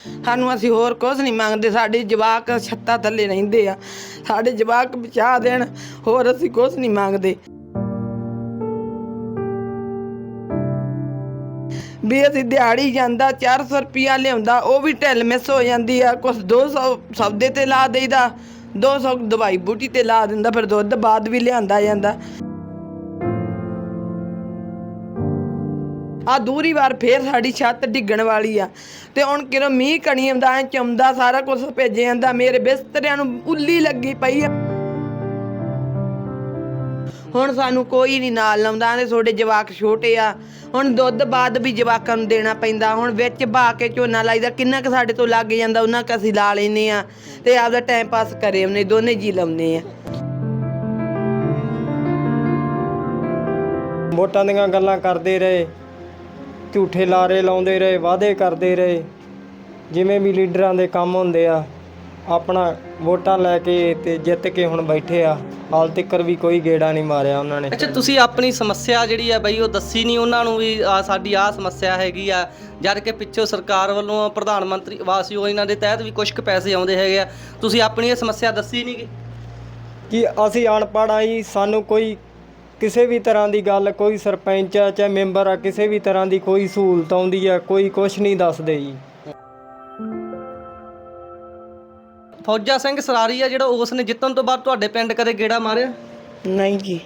ਸਾਨੂੰ ਅਸੀਂ ਹੋਰ ਕੁਝ ਨਹੀਂ ਮੰਗਦੇ, ਸਾਡੇ ਜਵਾਕ ਛੱਤਾਂ ਥੱਲੇ ਰਹਿੰਦੇ ਆ। ਸਾਡੇ ਜਵਾਕ ਬਚਾ ਦੇਣ, ਹੋਰ ਅਸੀਂ ਕੁਝ ਨਹੀਂ ਮੰਗਦੇ। ਵੀ ਅਸੀਂ ਦਿਹਾੜੀ ਜਾਂਦਾ 400 ਰੁਪਿਆ ਲਿਆਉਂਦਾ, ਉਹ ਵੀ ਢਿੱਲ ਮਿਸ ਹੋ ਜਾਂਦੀ ਆ। ਕੁਛ 200 ਸੌਦੇ ਤੇ ਲਾ ਦੇਈਦਾ 200 ਦਵਾਈ ਬੂਟੀ ਤੇ ਲਾ ਦਿੰਦਾ, ਫਿਰ ਦੁੱਧ ਬਾਅਦ ਵੀ ਲਿਆਂਦਾ ਜਾਂਦਾ। ਆ ਦੂਰੀ ਵਾਰ ਫੇਰ ਸਾਡੀ ਛੱਤ ਡਿੱਗਣ ਵਾਲੀ ਆ। ਤੇ ਹੁਣ ਕਿਰੋ ਮੀਂਹ ਕਣੀ ਆਉਂਦਾ, ਐ ਚਮਦਾ, ਸਾਰਾ ਕੁਝ ਭੇਜੇ ਜਾਂਦਾ, ਮੇਰੇ ਬਿਸਤਰਿਆਂ ਨੂੰ ਉੱਲੀ ਲੱਗੀ ਪਈ ਆ। ਹੁਣ ਸਾਨੂੰ ਕੋਈ ਨਹੀਂ ਨਾਲ ਲਾਉਂਦਾ ਤੇ ਤੁਹਾਡੇ ਜਵਾਕ ਛੋਟੇ ਆ। ਹੁਣ ਦੁੱਧ ਬਾਅਦ ਵੀ ਜਵਾਕਾਂ ਨੂੰ ਦੇਣਾ ਪੈਂਦਾ, ਹੁਣ ਵਿੱਚ ਬਾ ਕੇ ਝੋਨਾ ਲਾਈਦਾ, ਕਿੰਨਾ ਕੁ ਸਾਡੇ ਤੋਂ ਲੱਗ ਜਾਂਦਾ, ਉਹਨਾਂ ਕੁ ਅਸੀਂ ਲਾ ਲੈਨੇ ਆ। ਤੇ ਆਪਦਾ ਟਾਈਮ ਪਾਸ ਕਰੇ ਉਹਨੇ ਦੋਨੇ ਜੀ ਲਾਉਨੇ ਆ। ਵੋਟਾਂ ਦੀਆਂ ਗੱਲਾਂ ਕਰਦੇ ਰਹੇ। ਝੂਠੇ ਲਾਰੇ ਲਾਉਂਦੇ ਰਹੇ ਵਾਅਦੇ ਕਰਦੇ ਰਹੇ। ਜਿਵੇਂ ਵੀ ਲੀਡਰਾਂ ਦੇ ਕੰਮ ਹੁੰਦੇ ਆ ਆਪਣਾ ਵੋਟਾਂ ਲੈ ਕੇ ਤੇ ਜਿੱਤ ਕੇ ਹੁਣ ਬੈਠੇ ਆ ਹਾਲ ਤੱਕ ਵੀ ਕੋਈ ਗੇੜਾ ਨਹੀਂ ਮਾਰਿਆ ਉਹਨਾਂ ਨੇ। ਅੱਛਾ ਤੁਸੀਂ ਆਪਣੀ ਸਮੱਸਿਆ ਜਿਹੜੀ ਹੈ ਬਈ ਉਹ ਦੱਸੀ ਨਹੀਂ ਉਹਨਾਂ ਨੂੰ ਵੀ ਆ ਸਾਡੀ ਆ ਸਮੱਸਿਆ ਹੈਗੀ ਆ। ਜਦ ਕਿ ਪਿੱਛੋਂ ਸਰਕਾਰ ਵੱਲੋਂ ਪ੍ਰਧਾਨ ਮੰਤਰੀ ਆਵਾਸ ਯੋਜਨਾ ਦੇ ਤਹਿਤ ਵੀ ਕੁਝ ਕੁ ਪੈਸੇ ਆਉਂਦੇ ਹੈਗੇ ਆ। ਤੁਸੀਂ ਆਪਣੀ ਇਹ ਸਮੱਸਿਆ ਦੱਸੀ ਨਹੀਂ ਕਿ ਅਸੀਂ ਅਨਪੜ੍ਹ ਆ ਜੀ ਸਾਨੂੰ ਕੋਈ ਕਿਸੇ ਵੀ ਤਰ੍ਹਾਂ ਦੀ ਗੱਲ ਕੋਈ ਸਰਪੰਚ ਆ ਚਾਹੇ ਮੈਂਬਰ ਆ ਕਿਸੇ ਵੀ ਤਰ੍ਹਾਂ ਦੀ ਕੋਈ ਸਹੂਲਤ ਆਉਂਦੀ ਆ ਕੋਈ ਕੁਝ ਨਹੀਂ ਦੱਸਦੇ ਜੀ। ਫੌਜਾ ਸਿੰਘ ਸਰਾਰੀ ਆ ਜਿਹੜਾ ਉਸ ਨੇ ਜਿੱਤਣ ਤੋਂ ਬਾਅਦ ਤੁਹਾਡੇ ਪਿੰਡ ਕਦੇ ਗੇੜਾ ਮਾਰਿਆ? ਨਹੀਂ ਜੀ।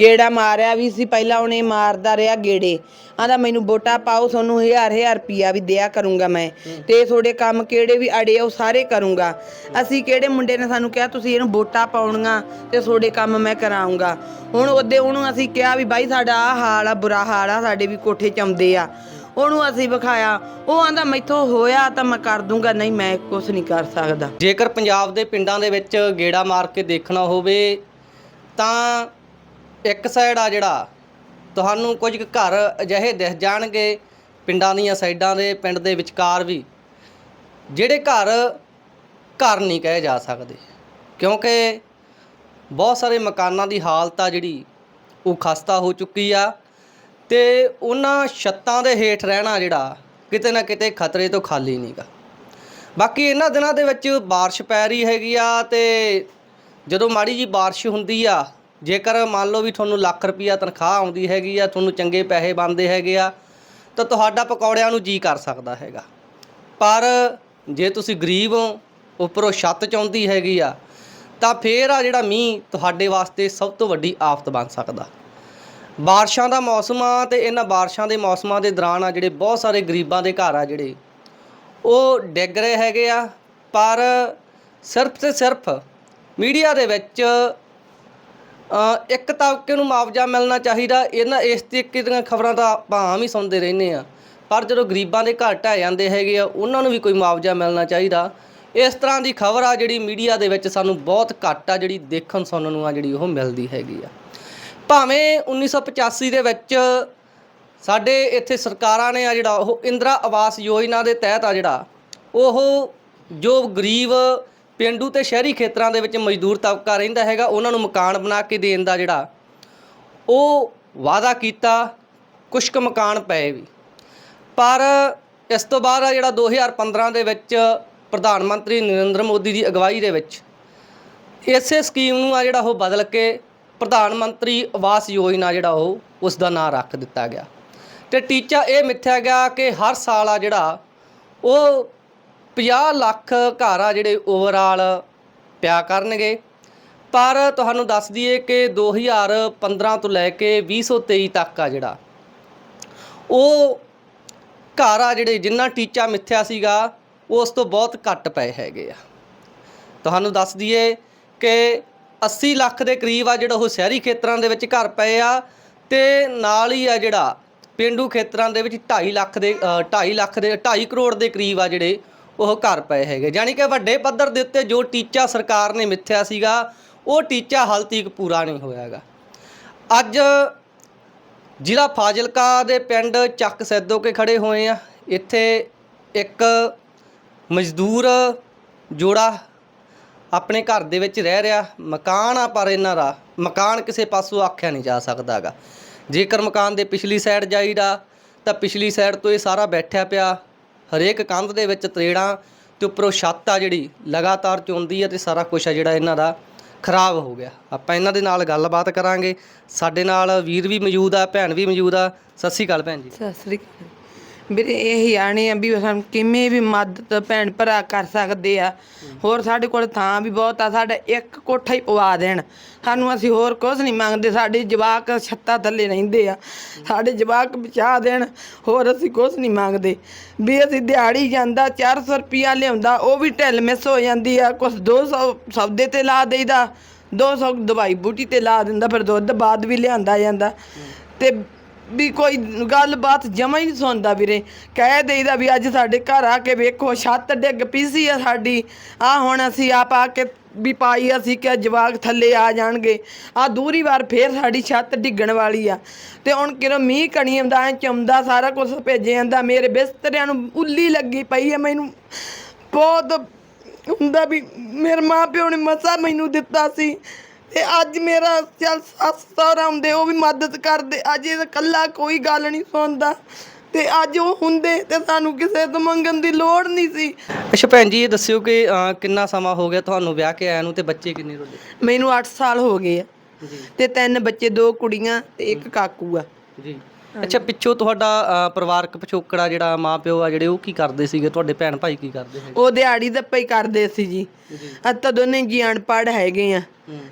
ਗੇੜਾ ਮਾਰਿਆ ਵੀ ਸੀ, ਪਹਿਲਾਂ ਉਹਨੇ ਮਾਰਦਾ ਰਿਹਾ ਗੇੜੇ। ਆਂਦਾ ਮੈਨੂੰ ਵੋਟਾਂ ਪਾਓ, ਤੁਹਾਨੂੰ ਹਜ਼ਾਰ ਹਜ਼ਾਰ ਰੁਪਿਆ ਵੀ ਦਿਆ ਕਰੂੰਗਾ ਮੈਂ। ਤੇ ਤੁਹਾਡੇ ਕੰਮ ਕਿਹੜੇ ਵੀ ਅੜੇ ਉਹ ਸਾਰੇ ਕਰੂੰਗਾ। ਅਸੀਂ ਕਿਹੜੇ ਮੁੰਡੇ ਨੇ ਸਾਨੂੰ ਕਿਹਾ, ਤੁਸੀਂ ਇਹਨੂੰ ਵੋਟਾਂ ਪਾਉਣੀਆਂ ਤੇ ਤੁਹਾਡੇ ਕੰਮ ਮੈਂ ਕਰਾਉਂਗਾ ਹੁਣ ਉਹਦੇ, ਉਹਨੂੰ ਅਸੀਂ ਕਿਹਾ ਵੀ, ਬਾਈ, ਸਾਡਾ ਆ ਹਾਲ ਆ, ਬੁਰਾ ਹਾਲ ਆ, ਸਾਡੇ ਵੀ ਕੋਠੇ ਚੰਦੇ ਆ। ਉਹਨੂੰ ਅਸੀਂ ਵਿਖਾਇਆ। ਉਹ ਆਂਦਾ ਮੈਥੋਂ ਹੋਇਆ ਤਾਂ ਮੈਂ ਕਰ ਦੂੰਗਾ, ਨਹੀਂ ਮੈਂ ਕੁਝ ਨਹੀਂ ਕਰ ਸਕਦਾ। ਜੇਕਰ ਪੰਜਾਬ ਦੇ ਪਿੰਡਾਂ ਦੇ ਵਿੱਚ ਗੇੜਾ ਮਾਰ ਕੇ ਦੇਖਣਾ ਹੋਵੇ, ਤਾਂ ਇੱਕ ਸਾਈਡ ਆ ਜਿਹੜਾ ਤੁਹਾਨੂੰ ਕੁਝ ਕੁ ਘਰ ਅਜਿਹੇ ਦਿਖ ਜਾਣਗੇ ਪਿੰਡਾਂ ਦੀਆਂ ਸਾਈਡਾਂ ਦੇ ਪਿੰਡ ਦੇ ਵਿਚਕਾਰ ਵੀ ਜਿਹੜੇ ਘਰ ਘਰ ਨਹੀਂ ਕਹੇ ਜਾ ਸਕਦੇ ਕਿਉਂਕਿ ਬਹੁਤ ਸਾਰੇ ਮਕਾਨਾਂ ਦੀ ਹਾਲਤ ਆ ਜਿਹੜੀ ਉਹ ਖਸਤਾ ਹੋ ਚੁੱਕੀ ਆ ਤੇ ਉਹਨਾਂ ਛੱਤਾਂ ਦੇ ਹੇਠ ਰਹਿਣਾ ਜਿਹੜਾ ਕਿਤੇ ਨਾ ਕਿਤੇ ਖਤਰੇ ਤੋਂ ਖਾਲੀ ਨਹੀਂਗਾ ਬਾਕੀ ਇਹਨਾਂ ਦਿਨਾਂ ਦੇ ਵਿੱਚ بارش ਪੈ ਰਹੀ ਹੈਗੀ ਆ ਤੇ ਜਦੋਂ ਮਾੜੀ ਜੀ بارش ਹੁੰਦੀ ਆ ਜੇਕਰ ਮੰਨ ਲਓ ਵੀ ਤੁਹਾਨੂੰ ਲੱਖ ਰੁਪਈਆ ਤਨਖਾਹ ਆਉਂਦੀ ਹੈਗੀ ਆ, ਤੁਹਾਨੂੰ ਚੰਗੇ ਪੈਸੇ ਬਣਦੇ ਹੈਗੇ ਆ, ਤਾਂ ਤੁਹਾਡਾ ਪਕੌੜਿਆਂ ਨੂੰ ਜੀ ਕਰ ਸਕਦਾ ਹੈਗਾ। ਪਰ ਜੇ ਤੁਸੀਂ ਗਰੀਬ ਹੋ, ਉੱਪਰੋਂ ਛੱਤ ਚਾਹੁੰਦੀ ਹੈਗੀ ਆ, ਤਾਂ ਫੇਰ ਆ ਜਿਹੜਾ ਮੀਂਹ ਤੁਹਾਡੇ ਵਾਸਤੇ ਸਭ ਤੋਂ ਵੱਡੀ ਆਫਤ ਬਣ ਸਕਦਾ। ਬਾਰਿਸ਼ਾਂ ਦਾ ਮੌਸਮ ਆ ਤੇ ਇਹਨਾਂ ਬਾਰਿਸ਼ਾਂ ਦੇ ਮੌਸਮਾਂ ਦੇ ਦੌਰਾਨ ਆ ਜਿਹੜੇ ਬਹੁਤ ਸਾਰੇ ਗਰੀਬਾਂ ਦੇ ਘਰ ਆ ਜਿਹੜੇ, ਉਹ ਡਿੱਗ ਰਹੇ ਹੈਗੇ ਆ। ਪਰ ਸਿਰਫ ਤੇ ਸਿਰਫ ਮੀਡੀਆ ਦੇ ਵਿੱਚ ਇੱਕ ਤਬਕੇ ਨੂੰ ਮੁਆਵਜ਼ਾ ਮਿਲਣਾ ਚਾਹੀਦਾ, ਇਹਨਾਂ ਇਸ ਤਰੀਕੇ ਦੀਆਂ ਖਬਰਾਂ ਤਾਂ ਆਪਾਂ ਆਮ ਹੀ ਸੁਣਦੇ ਰਹਿੰਦੇ ਆ ਪਰ ਜਦੋਂ ਗਰੀਬਾਂ ਦੇ ਘਰ ਢਹਿ ਜਾਂਦੇ ਹੈਗੇ ਆ, ਉਹਨਾਂ ਨੂੰ ਵੀ ਕੋਈ ਮੁਆਵਜ਼ਾ ਮਿਲਣਾ ਚਾਹੀਦਾ। ਇਸ ਤਰ੍ਹਾਂ ਦੀ ਖਬਰ ਆ ਜਿਹੜੀ ਮੀਡੀਆ ਦੇ ਵਿੱਚ ਸਾਨੂੰ ਬਹੁਤ ਘੱਟ ਆ, ਜਿਹੜੀ ਦੇਖਣ ਸੁਣਨ ਨੂੰ ਆ, ਜਿਹੜੀ ਉਹ ਮਿਲਦੀ ਹੈਗੀ ਆ। ਭਾਵੇਂ 1985 ਦੇ ਵਿੱਚ ਸਾਡੇ ਇੱਥੇ ਸਰਕਾਰਾਂ ਨੇ ਆ ਜਿਹੜਾ ਉਹ ਇੰਦਰਾ ਆਵਾਸ ਯੋਜਨਾ ਦੇ ਤਹਿਤ ਆ ਜਿਹੜਾ, ਉਹ ਜੋ ਗਰੀਬ ਪਿੰਡੂ ਤੇ ਸ਼ਹਿਰੀ ਖੇਤਰਾਂ ਦੇ ਵਿੱਚ ਮਜ਼ਦੂਰ ਤਬਕਾ ਰਹਿੰਦਾ ਹੈਗਾ, ਉਹਨਾਂ ਨੂੰ ਮਕਾਨ ਬਣਾ ਕੇ ਦੇਣ ਦਾ ਜਿਹੜਾ ਉਹ ਵਾਅਦਾ ਕੀਤਾ ਕੁਝ ਕੁ ਮਕਾਨ ਪਏ ਵੀ। ਪਰ ਇਸ ਤੋਂ ਬਾਅਦ ਆ ਜਿਹੜਾ 2015 ਦੇ ਵਿੱਚ ਪ੍ਰਧਾਨ ਮੰਤਰੀ ਨਰਿੰਦਰ ਮੋਦੀ ਦੀ ਅਗਵਾਈ ਦੇ ਵਿੱਚ ਇਸੇ ਸਕੀਮ ਨੂੰ ਆ ਜਿਹੜਾ ਉਹ ਬਦਲ ਕੇ ਪ੍ਰਧਾਨ ਮੰਤਰੀ ਆਵਾਸ ਯੋਜਨਾ ਜਿਹੜਾ ਉਹ, ਉਸ ਦਾ ਨਾਂ ਰੱਖ ਦਿੱਤਾ ਗਿਆ। ਤੇ ਟੀਚਾ ਇਹ ਮਿੱਥਿਆ ਗਿਆ ਕਿ ਹਰ ਸਾਲ ਆ ਜਿਹੜਾ ਉਹ 50 ਲੱਖ ਘਰ ਆ ਜਿਹੜੇ ਓਵਰਆਲ ਪਿਆ ਕਰਨਗੇ। ਪਰ ਤੁਹਾਨੂੰ ਦੱਸ ਦਈਏ ਕਿ 2015 ਤੋਂ ਲੈ ਕੇ 2023 ਤੱਕ ਆ ਜਿਹੜਾ, ਉਹ ਘਰ ਆ ਜਿਹੜੇ ਜਿੰਨਾ ਟੀਚਾ ਮਿੱਥਿਆ ਸੀਗਾ, ਉਸ ਤੋਂ ਬਹੁਤ ਘੱਟ ਪਏ ਹੈਗੇ ਆ। ਤੁਹਾਨੂੰ ਦੱਸ ਦਈਏ ਕਿ 80 ਲੱਖ ਦੇ ਕਰੀਬ ਆ ਜਿਹੜਾ ਉਹ ਸ਼ਹਿਰੀ ਖੇਤਰਾਂ ਦੇ ਵਿੱਚ ਘਰ ਪਏ ਆ ਤੇ ਨਾਲ ਹੀ ਆ ਜਿਹੜਾ ਪਿੰਡੂ ਖੇਤਰਾਂ ਦੇ ਵਿੱਚ 2.5 ਲੱਖ ਦੇ 2.5 ਲੱਖ ਦੇ 2.5 ਕਰੋੜ ਦੇ ਕਰੀਬ ਆ ਜਿਹੜੇ ਉਹ ਘਰ ਪਏ ਹੈਗੇ। ਯਾਨੀ ਕਿ ਵੱਡੇ ਪੱਧਰ ਦੇ ਉੱਤੇ ਜੋ ਟੀਚਾ ਸਰਕਾਰ ਨੇ ਮਿੱਥਿਆ ਸੀਗਾ, ਉਹ ਟੀਚਾ ਹਾਲ ਤੀਕ ਪੂਰਾ ਨਹੀਂ ਹੋਇਆਗਾ ਅੱਜ ਜ਼ਿਲ੍ਹਾ ਫਾਜ਼ਿਲਕਾ ਦੇ ਪਿੰਡ ਚੱਕ ਸੈਦੋ ਕੇ ਖੜੇ ਹੋਏ ਆ। ਇੱਥੇ ਇੱਕ ਮਜ਼ਦੂਰ ਜੋੜਾ ਆਪਣੇ ਘਰ ਦੇ ਵਿੱਚ ਰਹਿ ਰਿਹਾ। ਮਕਾਨ ਆ ਪਰ ਇਹਨਾਂ ਦਾ, ਮਕਾਨ ਕਿਸੇ ਪਾਸੋਂ ਆਖਿਆ ਨਹੀਂ ਜਾ ਸਕਦਾਗਾ ਜੇਕਰ ਮਕਾਨ ਦੇ ਪਿਛਲੀ ਸਾਈਡ ਜਾਈਦਾ, ਤਾਂ ਪਿਛਲੀ ਸਾਈਡ ਤੋਂ ਇਹ ਸਾਰਾ ਬੈਠਿਆ ਪਿਆ। ਹਰੇਕ ਕੰਧ ਦੇ ਵਿੱਚ ਤਰੇੜਾਂ ਤੇ ਉੱਪਰੋਂ ਛੱਤ ਆ ਜਿਹੜੀ, ਲਗਾਤਾਰ ਚੁੰਦੀ ਹੈ ਤੇ ਸਾਰਾ ਕੁਝ ਆ ਜਿਹੜਾ ਇਹਨਾਂ ਦਾ ਖਰਾਬ ਹੋ ਗਿਆ। ਆਪਾਂ ਇਹਨਾਂ ਦੇ ਨਾਲ ਗੱਲਬਾਤ ਕਰਾਂਗੇ। ਸਾਡੇ ਨਾਲ ਵੀਰ ਵੀ ਮੌਜੂਦ ਆ, ਭੈਣ ਵੀ ਮੌਜੂਦ ਆ। ਸਤਿ ਸ਼੍ਰੀ ਅਕਾਲ ਭੈਣ ਜੀ। ਸਤਿ ਸ੍ਰੀ ਅਕਾਲ। ਵੀਰੇ ਇਹੀ ਆਣੇ ਆ ਵੀ ਸਾਨੂੰ ਕਿਵੇਂ ਵੀ ਮਦਦ ਭੈਣ ਭਰਾ ਕਰ ਸਕਦੇ ਆ। ਹੋਰ ਸਾਡੇ ਕੋਲ ਥਾਂ ਵੀ ਬਹੁਤ ਆ, ਸਾਡਾ ਇੱਕ ਕੋਠਾ ਹੀ ਪਵਾ ਦੇਣ। ਸਾਨੂੰ ਅਸੀਂ ਹੋਰ ਕੁਝ ਨਹੀਂ ਮੰਗਦੇ, ਸਾਡੇ ਜਵਾਕ ਛੱਤਾਂ ਥੱਲੇ ਰਹਿੰਦੇ ਆ। ਸਾਡੇ ਜਵਾਕ ਬਚਾ ਦੇਣ, ਹੋਰ ਅਸੀਂ ਕੁਝ ਨਹੀਂ ਮੰਗਦੇ। ਵੀ ਅਸੀਂ ਦਿਹਾੜੀ ਜਾਂਦਾ 400 ਰੁਪਿਆ ਲਿਆਉਂਦਾ, ਉਹ ਵੀ ਢਿੱਲ ਮਿਸ ਹੋ ਜਾਂਦੀ ਆ। ਕੁਝ 200 ਸੌਦੇ ਤੇ ਲਾ ਦੇਈਦਾ 200 ਦਵਾਈ ਬੂਟੀ ਤੇ ਲਾ ਦਿੰਦਾ, ਫਿਰ ਦੁੱਧ ਬਾਅਦ ਵੀ ਲਿਆਂਦਾ ਜਾਂਦਾ। ਤੇ ਵੀ ਕੋਈ ਗੱਲਬਾਤ ਜਮਾ ਹੀ ਨਹੀਂ ਸੁਣਦਾ ਵੀਰੇ। ਕਹਿ ਦੇਈਦਾ ਵੀ ਅੱਜ ਸਾਡੇ ਘਰ ਆ ਕੇ ਵੇਖੋ, ਛੱਤ ਡਿੱਗ ਪਈ ਸੀ ਆ ਸਾਡੀ। ਆ ਹੁਣ ਅਸੀਂ ਆਪ ਆ ਕੇ ਵੀ ਪਾਈ ਅਸੀਂ ਕਿ ਜਵਾਕ ਥੱਲੇ ਆ ਜਾਣਗੇ। ਆ ਦੂਰੀ ਵਾਰ ਫੇਰ ਸਾਡੀ ਛੱਤ ਡਿੱਗਣ ਵਾਲੀ ਆ। ਤੇ ਹੁਣ ਕਿਰੋ ਮੀਂਹ ਕਣੀ ਆਉਂਦਾ, ਐ ਚਮਦਾ, ਸਾਰਾ ਕੁਝ ਭੇਜੇ ਜਾਂਦਾ। ਮੇਰੇ ਬਿਸਤਰਿਆਂ ਨੂੰ ਉੱਲੀ ਲੱਗੀ ਪਈ ਹੈ ਮੈਨੂੰ। ਬਹੁਤ ਹੁੰਦਾ ਵੀ ਮੇਰੇ ਮਾਂ ਪਿਓ ਨੇ ਮਸਾ ਮੈਨੂੰ ਦਿੱਤਾ ਸੀ। ਤੇ ਅੱਜ ਮੇਰਾ ਚੱਲ ਸੱਸ ਸਹੁਰਾ ਹੁੰਦੇ ਉਹ ਵੀ ਮਦਦ ਕਰਦੇ। ਅੱਜ ਇਹ ਇਕੱਲਾ ਕੋਈ ਗੱਲ ਨਹੀਂ ਸੁਣਦਾ। ਤੇ ਅੱਜ ਉਹ ਹੁੰਦੇ ਤੇ ਸਾਨੂੰ ਕਿਸੇ ਤੋਂ ਮੰਗਣ ਦੀ ਲੋੜ ਨਹੀਂ ਸੀ। ਅੱਛਾ ਭੈਣ ਜੀ ਇਹ ਦੱਸਿਓ ਕਿ ਅਹ, ਕਿੰਨਾ ਸਮਾਂ ਹੋ ਗਿਆ ਤੁਹਾਨੂੰ ਵਿਆਹ ਕੇ ਆਇਆ ਨੂੰ ਤੇ ਬੱਚੇ ਕਿੰਨੇ ਤੁਹਾਡੇ? ਮੈਨੂੰ 8 ਸਾਲ ਹੋ ਗਏ ਆ। ਤੇ ਤਿੰਨ ਬੱਚੇ ਦੋ ਕੁੜੀਆਂ ਤੇ ਇੱਕ ਕਾਕੂ ਆ। ਜੀ। ਅੱਛਾ ਪਿੱਛੋਂ ਤੁਹਾਡਾ ਪਰਿਵਾਰਕ ਪਿਛੋਕੜਾ ਜਿਹੜਾ ਮਾਂ ਪਿਓ ਆ ਜਿਹੜੇ ਉਹ ਕੀ ਕਰਦੇ ਸੀਗੇ? ਤੁਹਾਡੇ ਭੈਣ ਭਾਈ ਕੀ ਕਰਦੇ ਹੈ ਉਹ ਦਿਹਾੜੀ ਦੱਪਾ ਹੀ ਕਰਦੇ ਸੀ ਜੀ। ਅੱਜ ਤਾਂ ਦੋਨੇ ਜੀ ਅਨਪੜ੍ਹ ਹੈਗੇ ਆ।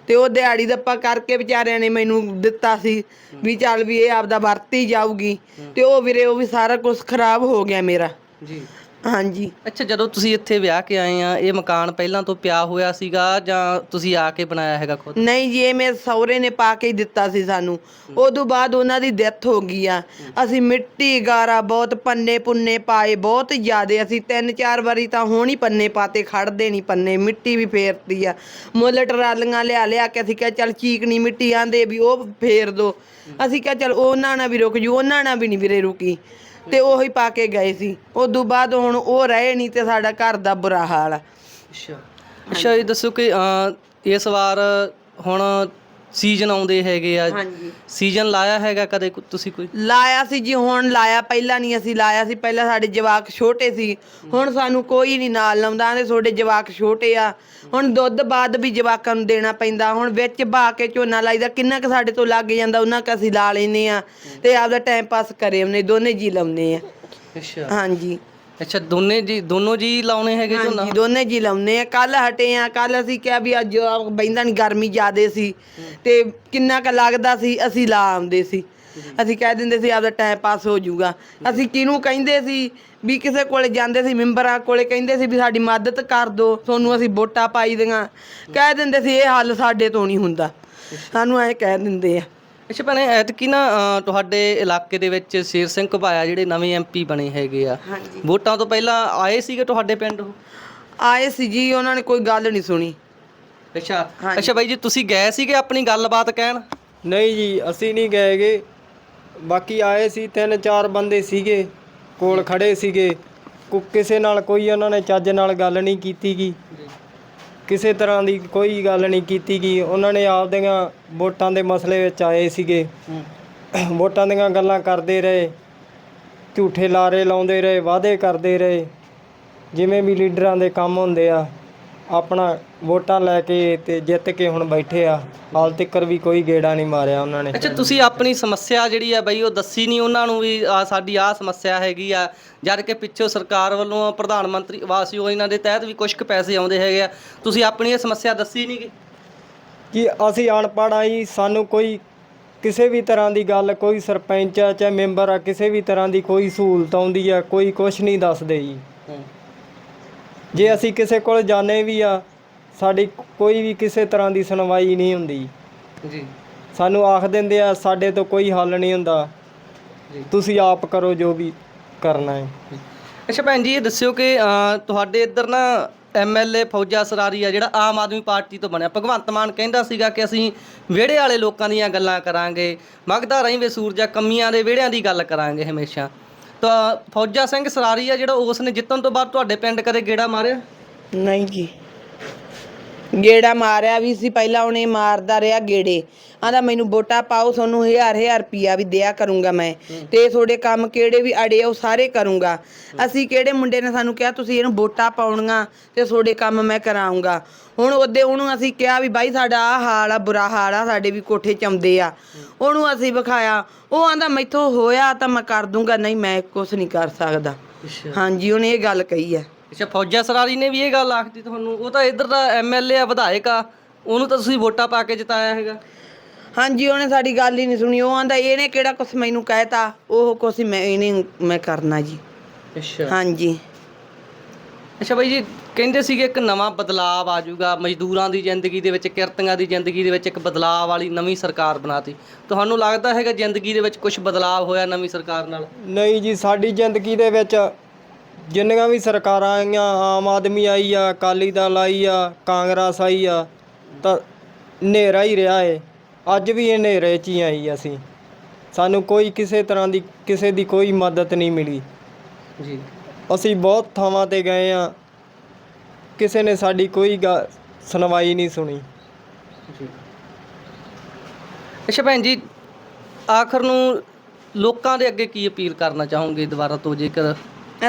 ਤੇ ਉਹ ਦਿਹਾੜੀ ਦੱਪਾ ਕਰਕੇ ਵਿਚਾਰਿਆਂ ਨੇ ਮੈਨੂੰ ਦਿੱਤਾ ਸੀ ਵੀ ਚੱਲ ਵੀ ਇਹ ਆਪਦਾ ਵਰਤੀ ਜਾਊਗੀ। ਤੇ ਉਹ ਵੀਰੇ ਉਹ ਵੀ ਸਾਰਾ ਕੁਝ ਖਰਾਬ ਹੋ ਗਿਆ ਮੇਰਾ। ਜੀ। ਹਾਂਜੀ। ਅੱਛਾ ਜਦੋਂ ਤੁਸੀਂ ਇੱਥੇ ਵਿਆਹ ਕੇ ਆਏ ਆ ਇਹ ਮਕਾਨ ਪਹਿਲਾਂ ਤੋਂ ਪਿਆ ਹੋਇਆ ਸੀਗਾ ਜਾਂ ਤੁਸੀਂ ਆ ਕੇ ਬਣਾਇਆ ਹੈਗਾ ਖੁਦ? ਨਹੀਂ ਜੀ ਇਹ ਮੇਰੇ ਸਹੁਰੇ ਨੇ ਪਾ ਕੇ ਹੀ ਦਿੱਤਾ ਸੀ ਸਾਨੂੰ। ਉਦੋਂ ਬਾਅਦ ਉਹਨਾਂ ਦੀ ਡੈਥ ਹੋ ਗਈ ਆ। ਅਸੀਂ ਮਿੱਟੀ ਗਾਰਾ ਬਹੁਤ ਪੰਨੇ ਪੁੰਨੇ ਪਾਏ ਬਹੁਤ ਜ਼ਿਆਦੇ। ਅਸੀਂ ਤਿੰਨ ਚਾਰ ਵਾਰੀ ਤਾਂ ਹੁਣ ਹੀ ਪੰਨੇ ਪਾਤੇ ਖੜਦੇ ਨਹੀਂ ਪੰਨੇ ਮਿੱਟੀ ਵੀ ਫੇਰਤੀ ਆ। ਮੁੱਲ ਟਰਾਲੀਆਂ ਲਿਆ ਲਿਆ ਕੇ ਅਸੀਂ ਕਿਹਾ ਚੱਲ ਚੀਕਣੀ ਮਿੱਟੀ ਆਂਦੇ ਵੀ ਉਹ ਫੇਰ ਦੋ। ਅਸੀਂ ਕਿਹਾ ਚੱਲ ਉਹਨਾਂ ਨਾਲ ਵੀ ਰੁਕ ਜੂ ਉਹਨਾਂ ਨਾਲ ਵੀ ਨਹੀਂ ਵੀਰੇ ਰੁਕੀ। ਤੇ ਉਹੀ ਪਾ ਕੇ ਗਏ ਸੀ। ਉਦੋਂ ਬਾਅਦ ਹੁਣ ਉਹ ਰਹੇ ਨਹੀਂ ਤੇ ਸਾਡਾ ਘਰ ਦਾ ਬੁਰਾ ਹਾਲ ਆ। ਅੱਛਾ। ਅੱਛਾ ਇਹ ਦੱਸੋ ਕਿ ਅਹ, ਇਸ ਵਾਰ ਹੁਣ ਸੀਜ਼ਨ ਆਉਂਦੇ ਹੈਗੇ ਆ। ਹਾਂਜੀ। ਸੀਜ਼ਨ ਲਾਇਆ ਹੈਗਾ ਕਦੇ ਕੋ- ਤੁਸੀਂ ਕੋਈ? ਲਾਇਆ ਸੀ ਜੀ ਹੁਣ ਲਾਇਆ ਪਹਿਲਾਂ ਨਹੀਂ ਅਸੀਂ ਲਾਇਆ ਸੀ। ਪਹਿਲਾਂ ਸਾਡੇ ਜਵਾਕ ਛੋਟੇ ਸੀ। ਹੁਣ ਸਾਨੂੰ ਕੋਈ ਨਹੀਂ ਨਾਲ ਲਾਉਂਦਾ ਤੇ ਤੁਹਾਡੇ ਜਵਾਕ ਛੋਟੇ ਆ। ਹੁਣ ਦੁੱਧ ਬਾਅਦ ਵੀ ਜਵਾਕਾਂ ਨੂੰ ਦੇਣਾ ਪੈਂਦਾ। ਹੁਣ ਵਿੱਚ ਬਾ ਕੇ ਝੋਨਾ ਲਾਈਦਾ ਕਿੰਨਾ ਕੁ ਸਾਡੇ ਤੋਂ ਲੱਗ ਜਾਂਦਾ ਉਹਨਾਂ ਕ ਅਸੀਂ ਲਾ ਲੈਨੇ ਆ। ਤੇ ਆਪਦਾ ਟਾਈਮ ਪਾਸ ਕਰੇ ਉਹਨੇ ਦੋਨੇ ਜੀ ਲਾਉਨੇ ਆ। ਅੱਛਾ। ਹਾਂਜੀ। ਅੱਛਾ, ਦੋਨੇ ਜੀ, ਦੋਨੋਂ ਜੀ ਲਾਉਣੇ ਹੈਗੇ ਝੋਨਾ ਹਾਂਜੀ, ਦੋਨੇ ਜੀ ਲਾਉਨੇ ਆ। ਕੱਲ ਹਟੇ ਆ ਕੱਲ ਅਸੀਂ ਕਿਹਾ ਵੀ ਅੱਜ ਬੈਂਦਾ ਨਹੀਂ ਗਰਮੀ ਜ਼ਿਆਦੇ ਸੀ। ਤੇ ਕਿੰਨਾ ਕ ਲੱਗਦਾ ਸੀ, ਅਸੀਂ ਲਾ ਆਉਂਦੇ ਸੀ। ਅਸੀਂ ਕਹਿ ਦਿੰਦੇ ਸੀ, ਆਪਦਾ ਟਾਈਮ ਪਾਸ ਹੋ ਜਾਊਗਾ। ਅਸੀਂ ਕਿਹਨੂੰ ਕਹਿੰਦੇ ਸੀ ਵੀ ਕਿਸੇ ਕੋਲੇ ਜਾਂਦੇ ਸੀ, ਮੈਂਬਰਾਂ ਕੋਲੇ ਕਹਿੰਦੇ ਸੀ ਵੀ ਸਾਡੀ ਮਦਦ ਕਰ ਦਿਓ ਤੁਹਾਨੂੰ ਅਸੀਂ ਵੋਟਾਂ ਪਾਈ ਦੀਆਂ। ਕਹਿ ਦਿੰਦੇ ਸੀ, ਇਹ ਹੱਲ ਸਾਡੇ ਤੋਂ ਨਹੀਂ ਹੁੰਦਾ। ਸਾਨੂੰ ਐਂ ਕਹਿ ਦਿੰਦੇ ਆ। ਅੱਛਾ ਭੈਣੇ ਐਤਕੀ ਨਾ ਤੁਹਾਡੇ ਇਲਾਕੇ ਦੇ ਵਿੱਚ ਸ਼ੇਰ ਸਿੰਘ ਘੁਬਾਇਆ ਜਿਹੜੇ ਨਵੇਂ ਐਮਪੀ ਬਣੇ ਹੈਗੇ ਆ। ਹਾਂਜੀ। ਵੋਟਾਂ ਤੋਂ ਪਹਿਲਾਂ ਆਏ ਸੀਗੇ ਤੁਹਾਡੇ ਪਿੰਡ ਉਹ? ਆਏ ਸੀ ਜੀ ਉਹਨਾਂ ਨੇ ਕੋਈ ਗੱਲ ਨਹੀਂ ਸੁਣੀ। ਅੱਛਾ। ਅੱਛਾ ਬਾਈ ਜੀ ਤੁਸੀਂ ਗਏ ਸੀਗੇ ਆਪਣੀ ਗੱਲਬਾਤ ਕਹਿਣ? ਨਹੀਂ ਜੀ ਅਸੀਂ ਨਹੀਂ ਗਏਗੇ ਬਾਕੀ ਆਏ ਸੀ ਤਿੰਨ ਚਾਰ ਬੰਦੇ ਸੀਗੇ ਕੋਲ ਖੜੇ ਸੀਗੇ। ਕੋ ਕਿਸੇ ਨਾਲ ਕੋਈ ਉਹਨਾਂ ਨੇ ਚੱਜ ਨਾਲ ਗੱਲ ਨਹੀਂ ਕੀਤੀ ਗੀ। ਕਿਸੇ ਤਰ੍ਹਾਂ ਦੀ ਕੋਈ ਗੱਲ ਨਹੀਂ ਕੀਤੀ ਗੀ ਉਹਨਾਂ ਨੇ ਆਪਦੀਆਂ ਵੋਟਾਂ ਦੇ ਮਸਲੇ ਵਿੱਚ ਆਏ ਸੀਗੇ। ਵੋਟਾਂ ਦੀਆਂ ਗੱਲਾਂ ਕਰਦੇ ਰਹੇ ਝੂਠੇ ਲਾਰੇ ਲਾਉਂਦੇ ਰਹੇ ਵਾਅਦੇ ਕਰਦੇ ਰਹੇ। ਜਿਵੇਂ ਵੀ ਲੀਡਰਾਂ ਦੇ ਕੰਮ ਹੁੰਦੇ ਆ ਆਪਣਾ ਵੋਟਾਂ ਲੈ ਕੇ ਤੇ ਜਿੱਤ ਕੇ ਹੁਣ ਬੈਠੇ ਆ। ਹਾਲ ਤੱਕਰ ਵੀ ਕੋਈ ਗੇੜਾ ਨਹੀਂ ਮਾਰਿਆ ਉਹਨਾਂ ਨੇ। ਅੱਛਾ ਤੁਸੀਂ ਆਪਣੀ ਸਮੱਸਿਆ ਜਿਹੜੀ ਆ ਬਈ ਉਹ ਦੱਸੀ ਨਹੀਂ ਉਹਨਾਂ ਨੂੰ ਵੀ ਆ ਸਾਡੀ ਆ ਸਮੱਸਿਆ ਹੈਗੀ ਆ। ਜਦ ਕਿ ਪਿੱਛੋਂ ਸਰਕਾਰ ਵੱਲੋਂ ਪ੍ਰਧਾਨ ਮੰਤਰੀ ਆਵਾਸ ਯੋਜਨਾ ਦੇ ਤਹਿਤ ਵੀ ਕੁਝ ਕੁ ਪੈਸੇ ਆਉਂਦੇ ਹੈਗੇ ਆ। ਤੁਸੀਂ ਆਪਣੀ ਇਹ ਸਮੱਸਿਆ ਦੱਸੀ ਨਹੀਂ ਗੀ? ਕਿ ਅਸੀਂ ਅਨਪੜ੍ਹ ਆ ਜੀ ਸਾਨੂੰ ਕੋਈ ਕਿਸੇ ਵੀ ਤਰ੍ਹਾਂ ਦੀ ਗੱਲ ਕੋਈ ਸਰਪੰਚ ਆ ਚਾਹੇ ਮੈਂਬਰ ਆ ਕਿਸੇ ਵੀ ਤਰ੍ਹਾਂ ਦੀ ਕੋਈ ਸਹੂਲਤ ਆਉਂਦੀ ਆ ਕੋਈ ਕੁਝ ਨਹੀਂ ਦੱਸਦੇ ਜੀ। ਜੇ ਅਸੀਂ ਕਿਸੇ ਕੋਲ ਜਾਣੇ ਵੀ ਆ ਸਾਡੀ ਕੋਈ ਵੀ ਕਿਸੇ ਤਰ੍ਹਾਂ ਦੀ ਸੁਣਵਾਈ ਨਹੀਂ ਹੁੰਦੀ। ਜੀ। ਸਾਨੂੰ ਆਖ ਦਿੰਦੇ ਆ ਸਾਡੇ ਤੋਂ ਕੋਈ ਹੱਲ ਨਹੀਂ ਹੁੰਦਾ। ਜੀ। ਤੁਸੀਂ ਆਪ ਕਰੋ ਜੋ ਵੀ ਕਰਨਾ ਹੈ। ਅੱਛਾ ਭੈਣ ਜੀ ਇਹ ਦੱਸਿਓ ਕਿ ਅਹ, ਤੁਹਾਡੇ ਇੱਧਰ ਨਾ ਐਮਐਲਏ ਫੌਜਾ ਸਰਾਰੀ ਆ ਜਿਹੜਾ ਆਮ ਆਦਮੀ ਪਾਰਟੀ ਤੋਂ ਬਣਿਆ। ਭਗਵੰਤ ਮਾਨ ਕਹਿੰਦਾ ਸੀਗਾ ਕਿ ਅਸੀਂ ਵਿਹੜੇ ਵਾਲੇ ਲੋਕਾਂ ਦੀਆਂ ਗੱਲਾਂ ਕਰਾਂਗੇ ਮਗਦਾ ਰਹੀਂ ਵੇ ਸੂਰਜਾ ਕਮੀਆਂ ਦੇ ਵਿਹੜਿਆਂ ਦੀ ਗੱਲ ਕਰਾਂਗੇ ਹਮੇਸ਼ਾ। ਤਾਂ ਫੌਜਾ ਸਿੰਘ ਸਰਾਰੀ ਆ ਜਿਹੜਾ ਉਸ ਨੇ ਜਿੱਤਣ ਤੋਂ ਬਾਅਦ ਤੁਹਾਡੇ ਪਿੰਡ ਕਦੇ ਗੇੜਾ ਮਾਰਿਆ? ਨਹੀਂ ਜੀ। ਗੇੜਾ ਮਾਰਿਆ ਵੀ ਸੀ ਪਹਿਲਾਂ ਉਹਨੇ ਮਾਰਦਾ ਰਿਹਾ ਗੇੜੇ। ਆਂਦਾ ਮੈਨੂੰ ਵੋਟਾਂ ਪਾਓ ਤੁਹਾਨੂੰ ਹਜ਼ਾਰ ਹਜ਼ਾਰ ਰੁਪਿਆ ਵੀ ਦਿਆ ਕਰੂੰਗਾ ਮੈਂ। ਤੇ ਤੁਹਾਡੇ ਕੰਮ ਕਿਹੜੇ ਵੀ ਅੜੇ ਉਹ ਸਾਰੇ ਕਰੂੰਗਾ। ਅਸੀਂ ਕਿਹੜੇ ਮੁੰਡੇ ਨੇ ਸਾਨੂੰ ਕਿਹਾ ਤੁਸੀਂ ਇਹਨੂੰ ਵੋਟਾਂ ਪਾਉਣੀਆਂ ਤੇ ਤੁਹਾਡੇ ਕੰਮ ਮੈਂ ਕਰਾਉਂਗਾ ਹੁਣ ਉਹਦੇ ਉਹਨੂੰ ਅਸੀਂ ਕਿਹਾ ਵੀ ਬਾਈ ਸਾਡਾ ਆ ਹਾਲ ਆ ਬੁਰਾ ਹਾਲ ਆ ਸਾਡੇ ਵੀ ਕੋਠੇ ਚੰਦੇ ਆ। ਉਹਨੂੰ ਅਸੀਂ ਵਿਖਾਇਆ। ਉਹ ਆਂਦਾ ਮੈਥੋਂ ਹੋਇਆ ਤਾਂ ਮੈਂ ਕਰ ਦੂੰਗਾ ਨਹੀਂ ਮੈਂ ਕੁਝ ਨਹੀਂ ਕਰ ਸਕਦਾ। ਹਾਂਜੀ ਉਹਨੇ ਇਹ ਗੱਲ ਕਹੀ ਹੈ। ਅੱਛਾ ਫੌਜਾ ਸਰਾਰੀ ਨੇ ਵੀ ਇਹ ਗੱਲ ਆਖਦੀ ਤੁਹਾਨੂੰ? ਉਹ ਤਾਂ ਇੱਧਰ ਦਾ ਐਮਐਲਏ ਆ ਵਿਧਾਇਕ ਆ। ਉਹਨੂੰ ਤਾਂ ਤੁਸੀਂ ਵੋਟਾਂ ਪਾ ਕੇ ਜਿਤਾਇਆ ਹੈਗਾ। ਹਾਂਜੀ ਉਹਨੇ ਸਾਡੀ ਗੱਲ ਹੀ ਨਹੀਂ ਸੁਣੀ। ਉਹ ਆਂਦਾ ਇਹਨੇ ਕਿਹੜਾ ਕੁਛ ਮੈਨੂੰ ਕਹਿਤਾ? ਉਹ ਕੁਛ ਮੈਂ ਇਹਨੇ ਮੈਂ ਕਰਨਾ ਜੀ। ਅੱਛਾ। ਹਾਂਜੀ। ਅੱਛਾ ਬਾਈ ਜੀ ਕਹਿੰਦੇ ਸੀਗੇ ਇੱਕ ਨਵਾਂ ਬਦਲਾਅ ਆ ਜਾਊਗਾ। ਮਜ਼ਦੂਰਾਂ ਦੀ ਜ਼ਿੰਦਗੀ ਦੇ ਵਿੱਚ ਕਿਰਤੀਆਂ ਦੀ ਜ਼ਿੰਦਗੀ ਦੇ ਵਿੱਚ ਇੱਕ ਬਦਲਾਅ ਵਾਲੀ ਨਵੀਂ ਸਰਕਾਰ ਬਣਾਤੀ। ਤੁਹਾਨੂੰ ਲੱਗਦਾ ਹੈਗਾ ਜ਼ਿੰਦਗੀ ਦੇ ਵਿੱਚ ਕੁਝ ਬਦਲਾਅ ਹੋਇਆ ਨਵੀਂ ਸਰਕਾਰ ਨਾਲ? ਨਹੀਂ ਜੀ ਸਾਡੀ ਜ਼ਿੰਦਗੀ ਦੇ ਵਿੱਚ ਜਿੰਨੀਆਂ ਵੀ ਸਰਕਾਰਾਂ ਆਈਆਂ ਆਮ ਆਦਮੀ ਆਈ ਆ ਅਕਾਲੀ ਦਲ ਆਈ ਆ ਕਾਂਗਰਸ ਆਈ ਆ ਤਾਂ ਹਨੇਰਾ ਹੀ ਰਿਹਾ ਏ। ਅੱਜ ਵੀ ਇਹ ਹਨੇਰੇ 'ਚ ਹੀ ਆਈ ਅਸੀਂ। ਸਾਨੂੰ ਕੋਈ ਕਿਸੇ ਤਰ੍ਹਾਂ ਦੀ ਕਿਸੇ ਦੀ ਕੋਈ ਮਦਦ ਨਹੀਂ ਮਿਲੀ। ਜੀ। ਅਸੀਂ ਬਹੁਤ ਥਾਵਾਂ ਤੇ ਗਏ ਆ। ਕਿਸੇ ਨੇ ਸਾਡੀ ਕੋਈ ਗਾ- ਸੁਣਵਾਈ ਨਹੀਂ ਸੁਣੀ। ਜੀ। ਅੱਛਾ ਭੈਣ ਜੀ ਆਖਰ ਨੂੰ ਲੋਕਾਂ ਦੇ ਅੱਗੇ ਕੀ ਅਪੀਲ ਕਰਨਾ ਚਾਹੋਗੇ ਦੁਬਾਰਾ ਤੋਂ ਜੇਕਰ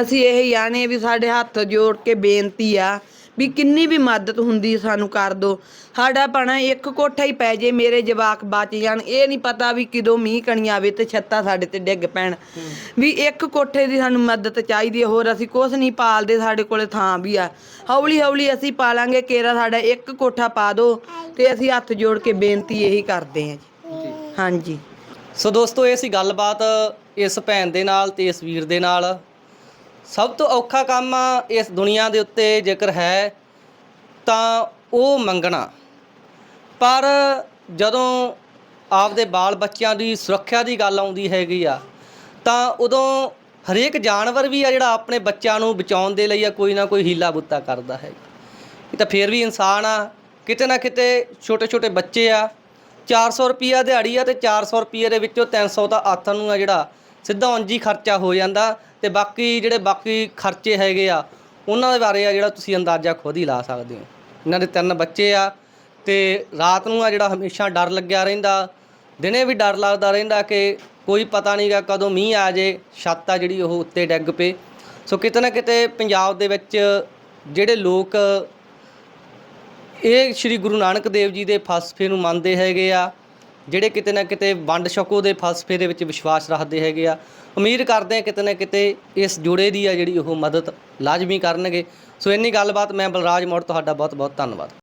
ਅਸੀਂ ਇਹ ਆਨੇ ਵੀ ਸਾਡੇ ਹੱਥ ਜੋੜ ਕੇ ਬੇਨਤੀ ਆ ਵੀ ਕਿੰਨੀ ਵੀ ਮਦਦ ਹੁੰਦੀ ਸਾਨੂੰ ਕਰ ਦੋ। ਸਾਡਾ ਭਣਾ ਇੱਕ ਕੋਠਾ ਹੀ ਪੈ ਜੇ ਮੇਰੇ ਜਵਾਕ ਬਚ ਜਾਣ। ਇਹ ਨਹੀਂ ਪਤਾ ਵੀ ਕਿਦੋਂ ਮੀਂਹ ਕਣੀ ਆਵੇ ਤੇ ਛੱਤਾਂ ਸਾਡੇ ਤੇ ਡਿੱਗ ਪੈਣ। ਵੀ ਇੱਕ ਕੋਠੇ ਦੀ ਸਾਨੂੰ ਮਦਦ ਚਾਹੀਦੀ ਹੈ ਹੋਰ ਅਸੀਂ ਕੁਝ ਨਹੀਂ ਪਾਲਦੇ ਸਾਡੇ ਕੋਲੇ ਥਾਂ ਵੀ ਆ। ਹੌਲੀ ਹੌਲੀ ਅਸੀਂ ਪਾਲਾਂਗੇ ਕੇਰਾ ਸਾਡਾ ਇੱਕ ਕੋਠਾ ਪਾ ਦਿਓ ਤੇ ਅਸੀਂ ਹੱਥ ਜੋੜ ਕੇ ਬੇਨਤੀ ਇਹੀ ਕਰਦੇ ਹਾਂ ਜੀ। ਹਾਂਜੀ। ਸੋ ਦੋਸਤੋ ਇਹ ਸੀ ਗੱਲਬਾਤ ਇਸ ਭੈਣ ਦੇ ਨਾਲ ਤੇ ਇਸ ਵੀਰ ਦੇ ਨਾਲ। ਸਭ ਤੋਂ ਔਖਾ ਕੰਮ ਇਸ ਦੁਨੀਆ ਦੇ ਉੱਤੇ ਜੇਕਰ ਹੈ, ਤਾਂ ਉਹ ਮੰਗਣਾ। ਪਰ ਜਦੋਂ ਆਪਦੇ ਬਾਲ ਬੱਚਿਆਂ ਦੀ ਸੁਰੱਖਿਆ ਦੀ ਗੱਲ ਆਉਂਦੀ ਹੈਗੀ ਆ, ਤਾਂ ਉਦੋਂ ਹਰੇਕ ਜਾਨਵਰ ਵੀ ਆ ਜਿਹੜਾ ਆਪਣੇ ਬੱਚਿਆਂ ਨੂੰ ਬਚਾਉਣ ਦੇ ਲਈ ਆ ਕੋਈ ਨਾ ਕੋਈ ਹੀਲਾ ਬੁੱਤਾ ਕਰਦਾ ਹੈ। ਇਹ ਤਾਂ ਫੇਰ ਵੀ ਇਨਸਾਨ ਆ, ਕਿਤੇ ਨਾ ਕਿਤੇ ਛੋਟੇ ਛੋਟੇ ਬੱਚੇ ਆ 400 ਰੁਪਿਆ ਦਿਹਾੜੀ ਆ ਤੇ 400 ਰੁਪਏ ਦੇ ਵਿੱਚੋਂ 300 ਤਾਂ ਹੱਥ ਨੂੰ ਆ ਜਿਹੜਾ ਸਿੱਧਾ ਉਂਝ ਹੀ ਖਰਚਾ ਹੋ ਜਾਂਦਾ ਤੇ ਬਾਕੀ ਜਿਹੜੇ ਬਾਕੀ ਖਰਚੇ ਹੈਗੇ ਆ, ਉਹਨਾਂ ਦੇ ਬਾਰੇ ਆ ਜਿਹੜਾ ਤੁਸੀਂ ਅੰਦਾਜ਼ਾ ਖੁਦ ਹੀ ਲਾ ਸਕਦੇ ਹੋ। ਇਹਨਾਂ ਦੇ ਤਿੰਨ ਬੱਚੇ ਆ ਤੇ ਰਾਤ ਨੂੰ ਆ ਜਿਹੜਾ ਹਮੇਸ਼ਾ ਡਰ ਲੱਗਿਆ ਰਹਿੰਦਾ, ਦਿਨੇ ਵੀ ਡਰ ਲੱਗਦਾ ਰਹਿੰਦਾ ਕਿ ਕੋਈ ਪਤਾ ਨਹੀਂਗਾ ਕਦੋਂ ਮੀਂਹ ਆ ਜੇ, ਛੱਤ ਆ ਜਿਹੜੀ ਉਹ ਉੱਤੇ ਡਿੱਗ ਪਏ। ਸੋ ਕਿਤੇ ਨਾ ਕਿਤੇ ਪੰਜਾਬ ਦੇ ਵਿੱਚ ਜਿਹੜੇ ਲੋਕ ਇਹ ਸ੍ਰੀ ਗੁਰੂ ਨਾਨਕ ਦੇਵ ਜੀ ਦੇ ਫਲਸਫੇ ਨੂੰ ਮੰਨਦੇ ਹੈਗੇ ਆ ਜਿਹੜੇ ਕਿਤੇ ਨਾ ਕਿਤੇ ਵੰਡ ਛਕੋ ਦੇ ਫਲਸਫੇ ਦੇ ਵਿੱਚ ਵਿਸ਼ਵਾਸ ਰੱਖਦੇ ਹੈਗੇ ਆ। ਉਮੀਦ ਕਰਦੇ ਆ ਕਿਤੇ ਨਾ ਕਿਤੇ ਇਸ ਜੋੜੇ ਦੀ ਆ ਜਿਹੜੀ ਉਹ ਮਦਦ ਲਾਜ਼ਮੀ ਕਰਨਗੇ। ਸੋ ਇੰਨੀ ਗੱਲਬਾਤ ਮੈਂ ਬਲਰਾਜ ਮੋੜ, ਤੁਹਾਡਾ ਬਹੁਤ ਬਹੁਤ ਧੰਨਵਾਦ।